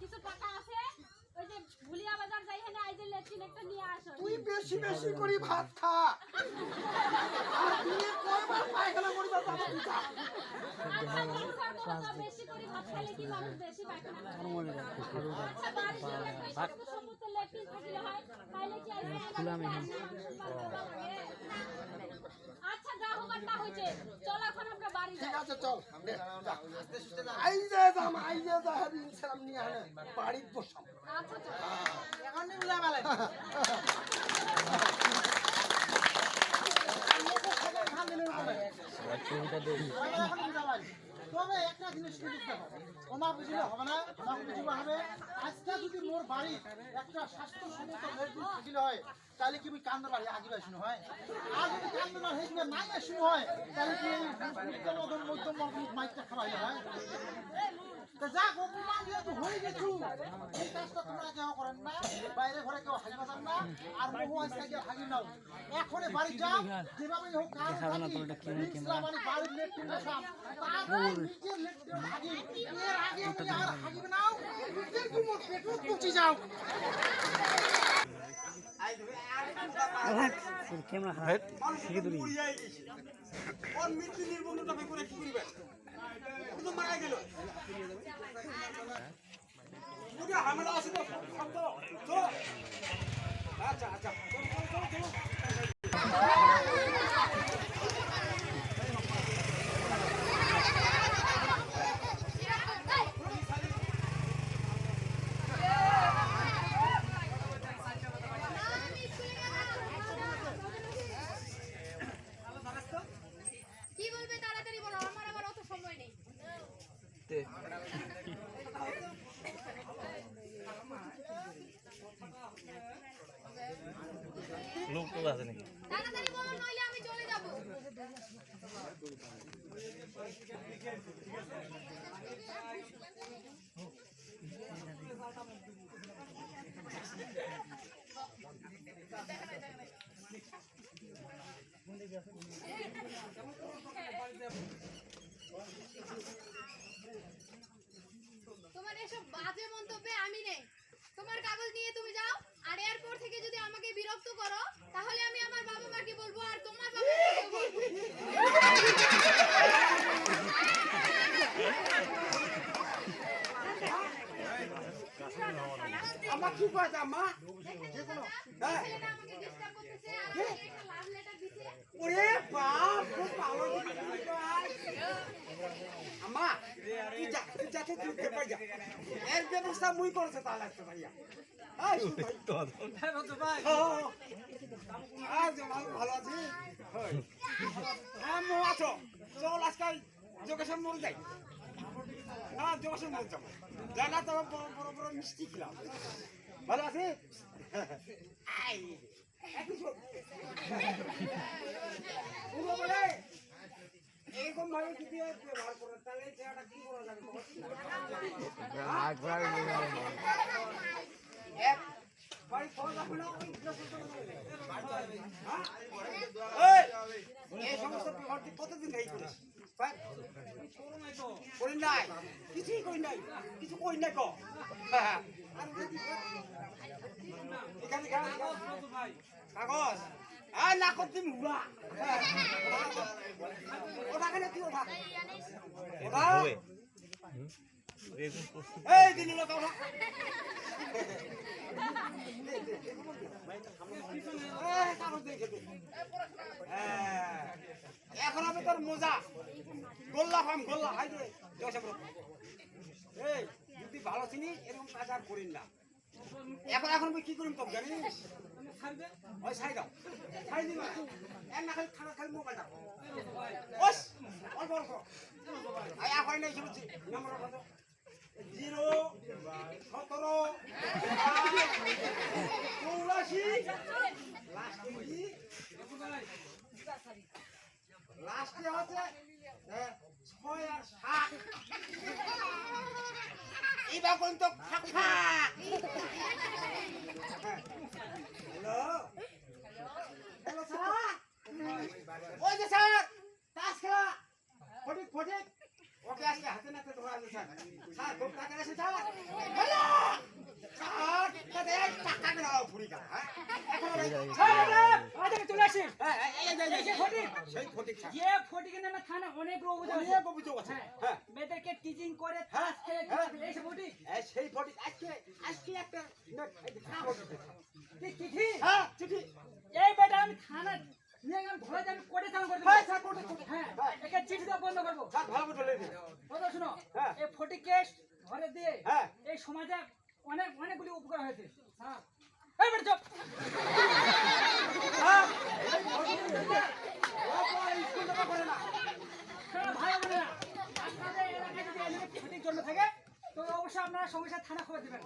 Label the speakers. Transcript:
Speaker 1: কিছু টাকা আছে ওই যে ভুলিয়া বাজার যাই হেনে আই যে লেচিন একটা নিয়ে আসো।
Speaker 2: তুই বেশি বেশি করে ভাত খা। আর দিনে কয়বার পায়খানা করিবার যাব তুই যা।
Speaker 1: আচ্ছা আচ্ছা আচ্ছা যা হবার তা হয়েছে চলো। এখন আমরা বাড়ি
Speaker 2: ঠিক আছে চল। নে, যা। আই আই যা হাবি ইনসালাম নিয়ে আনে বাড়িত বসাম
Speaker 1: আচ্ছা চলো
Speaker 2: এখন
Speaker 3: একটা জিনিস তোমার বুঝলে হবে না বুঝলে হবে। বাড়ি একটা স্বাস্থ্য লেডিস থাকিলে হয়, তাহলে কি আমি কান্দর বাড়ি আগিবা শুনো হয় আর যদি কান্দর বাড়ি তাহলে কি মধ্যম এই কাজটা তোমরা কেউ করেন না বাইরে ঘরে কেউ হাগিবা যান না আর বহু আজকে গিয়ে হাগি নাও এখনই বাড়ি যাও যেভাবে হোক কাজ থাকি ইসলাম মানে বাড়ির লেট্রিন বসাম তারপর নিজের লেট্রিন হাগি এর আগে বলে আর হাগিবে নাও নিজের গুমর পেটু পচি যাও
Speaker 2: ওর মৃত্যু নির্বন্ধটা করে কি করিবে ও তো মারা গেল আচ্ছা আচ্ছা।
Speaker 4: কি বলবে তাড়াতাড়ি বলো আমার আবার অত সময় নেই। যাব। তোমার এসব বাজে মন্তব্যে আমি নেই। তোমার কাগজ নিয়ে তুমি যাও, আর এরপর থেকে যদি আমাকে বিরক্ত করো তাহলে আমি আমার বাবা মাকে বলব আর তোমার বাবা
Speaker 2: আমার কি কয় আম্মা হ্যাঁ
Speaker 4: ছেলেটা আমাকে ডিস্টার্ব করতেছে আর আমাকে একটা লাভ লেটার দিছে
Speaker 2: ওরে বাপ খুব ভালো আম্মা তুই যা তুই যা তো তুই পেপার যা এর ব্যবস্থা মুই করেছে তা লাগছে ভাইয়া। আজ ভালো আছি। হ্যাঁ আছো। চল আজকাল যোগেশ্বর মোড় যাই। না, যোগেশ্বর মোড় যাব। জানা তো বড় বড় বড় মিষ্টি খেলাম। ভালো আছি? আই একটু চল। উঠো বলে। এরকম ভাবে যদি ব্যবহার করে তাহলে এই কি করা যাবে এক বাড়ি খাওয়া যাবে না ওই গ্লাসে করে দেবে। হ্যাঁ? এই, এই সমস্ত ব্যবহার কতদিন এই করিস? হ্যাঁ? করি নাই। কিছুই করি নাই। কিছু করি নাই ক। হ্যাঁ। যদি এখানে কাগজ। আর না করতে মুড়া। ওটা তুই ওঠা ওঠা এই দিন লোক ওঠা এই, কাগজ দিয়ে খেতে। হ্যাঁ। এখন আমি তোর মোজা। গোল্লা ফাম গোল্লা। হাই রে এই যদি ভালো চিনি এরকম কাজ আর করিন না। এখন এখন কি করিম তোকে জানিস ওই ছাই দাও। না খালি খানা খালি মোবাইল দাও। নাই, শুনছি। নাম্বার কত জিরো, সতেরো হচ্ছে? ছয় আর সাত। এইবার পর্যন্ত ফাঁক ফাঁক হ্যাঁ। হ্যালো? Hello sir. ওই যে স্যার তাস খেলা। ফটিক ফটিক। ওকে আজকে হাতে নাতে ধরা আছে স্যার। স্যার খুব টাকা আছে স্যার? হ্যালো! স্যার টাকা দাও ফুরিকা হ্যাঁ এখন ওই-
Speaker 5: আমাদের চলে আসি
Speaker 2: হ্যাঁ, এই- এই- এই- এই-
Speaker 5: সেই ফটিক যে নামে থানা অনেক অভিযোগ আছে।
Speaker 2: অনেক অভিযোগ আছে। হ্যাঁ
Speaker 5: মেয়েদেরকে টিচিং করে তাস খেলে। ফটিক
Speaker 2: সেই ফটিক আজকে আজকে একটা না, এই যে কাগজ আছে।
Speaker 5: কি চিঠি?
Speaker 2: হ্যাঁ চিঠি।
Speaker 5: এই বেটা আমি থানা নিয়ে গেলাম ঘরে যাই কোর্টে চালান করে
Speaker 2: হ্যাঁ স্যার কোটে কোটে
Speaker 5: হ্যাঁ একে চিঠি দেওয়া বন্ধ করব।
Speaker 2: স্যার ভালো করে চলে দিন
Speaker 5: কথা শুনো। এই ফটিককে ঘরে দিয়ে
Speaker 2: হ্যাঁ।
Speaker 5: এই সমাজে অনেক অনেকগুলি উপকার হয়েছে। হ্যাঁ। চুপ
Speaker 2: হ্যাঁ। থাকে
Speaker 5: তো অবশ্যই আপনারা সমস্যা থানা খবর দেবেন।